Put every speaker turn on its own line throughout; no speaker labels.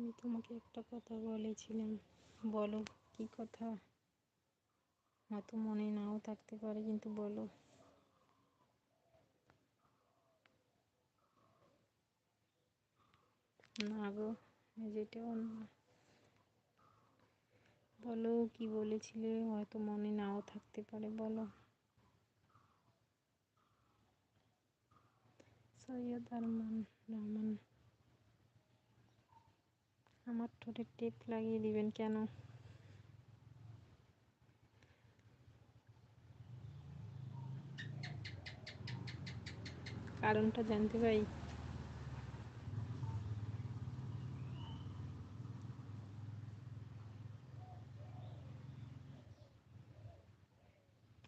আমি তোমাকে একটা কথা বলেছিলাম। বলো, কি কথা? হয়তো মনে নাও থাকতে পারে, কিন্তু বলো। না গো যেটাও না বলো, কি বলেছিলে? হয়তো মনে নাও থাকতে পারে, বলো। সৈয়দ আরমান রহমান। আমার ঠোঁটে টেপ লাগিয়ে দিবেন কেন? কারণটা জানতে পাই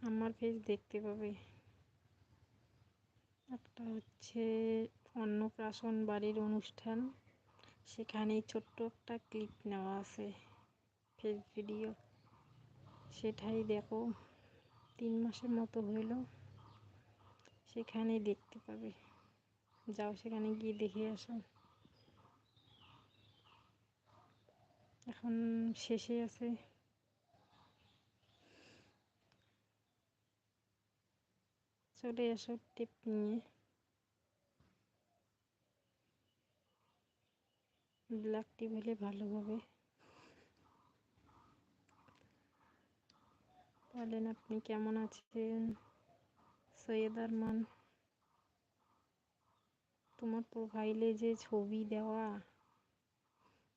আমার ফেস দেখতে পাবে। একটা হচ্ছে অন্নপ্রাশন বাড়ির অনুষ্ঠান। সেখানে ছোট্ট একটা ক্লিপ নেওয়া আছে ফেস ভিডিও সেটাই দেখো, তিন মাসের মতো হইল সেখানে দেখতে পাবে। যাও সেখানে গিয়ে দেখে আসো। এখন শেষে আছে। চলে আসো টিপ নিয়ে। ব্ল্যাক টিপ হলে ভালো হবে বলেন আপনি কেমন আছেন? সৈয়দ আরমান, তোমার প্রোফাইলে যে ছবি দেওয়া,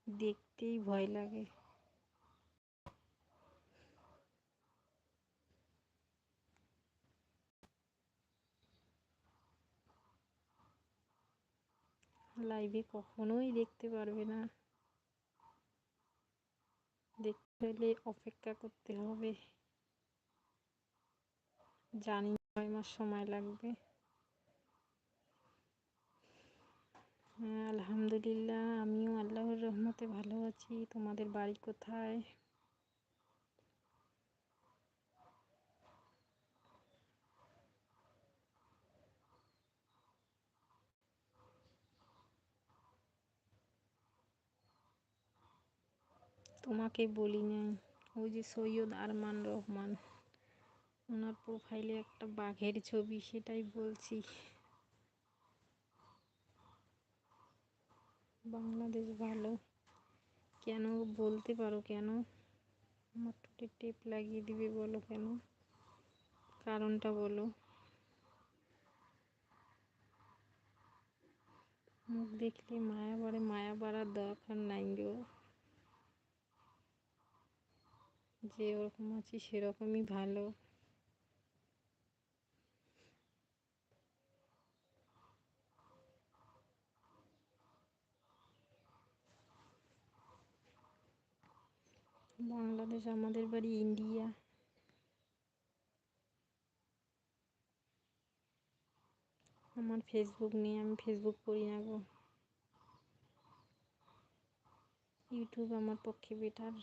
দেখতেই ভয় লাগে। লাইভে কখনোই দেখতে পারবে না। দেখতে হলে অপেক্ষা করতে হবে। জানি ছয় মাস সময় লাগবে। হ্যাঁ আলহামদুলিল্লাহ, আমিও আল্লাহর রহমতে ভালো আছি। তোমাদের বাড়ি কোথায়? তোমাকে বলি নাই ওই যে সৈয়দ আরমান রহমান, ওনার প্রোফাইলে একটা বাঘের ছবি, সেটাই বলছি। বাংলাদেশ ভালো। কেন বলতে পারো কেন? আমার ঠোঁটে টেপ লাগিয়ে দিবে বলো কেন? কারণটা বলো। মুখ দেখলে মায়া বাড়ে মায়া বাড়ার দরকার নাই গো। যে ওরকম আছি সেরকমই ভালো। বাংলাদেশ আমাদের বাড়ি ইন্ডিয়া। আমার ফেসবুক নেই, আমি ফেসবুক করি না গো। ইউটিউব আমার পক্ষে বেটার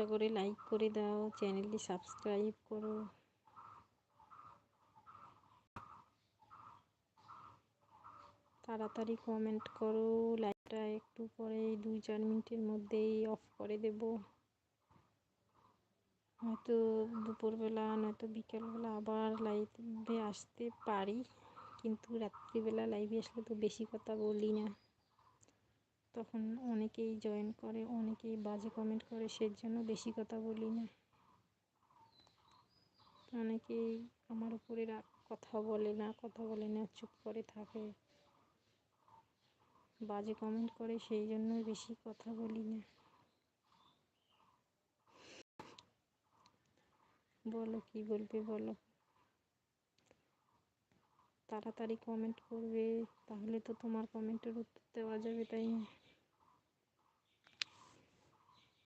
একটা করে লাইক করে দাও চ্যানেলটি সাবস্ক্রাইব করো। তাড়াতাড়ি কমেন্ট করো লাইকটা একটু পরে দুই চার মিনিটের মধ্যেই অফ করে দেব। হয়তো দুপুরবেলা, নয়তো বিকেলবেলা আবার লাইভে আসতে পারি, কিন্তু রাত্রিবেলা লাইভে আসলে তো বেশি কথা বলি না। তখন অনেকেই জয়েন করে, অনেকেই বাজে কমেন্ট করে সেই জন্য বেশি কথা বলি না। অনেকেই আমার উপরে কথা বলে না, কথা বলে না, চুপ করে থাকে। বাজে কমেন্ট করে সেই জন্য বেশি কথা বলি না। বলো, কি বলবে বলো? তাড়াতাড়ি কমেন্ট করবে, তাহলে তো তোমার কমেন্টের উত্তর দেওয়া যাবে, তাই না?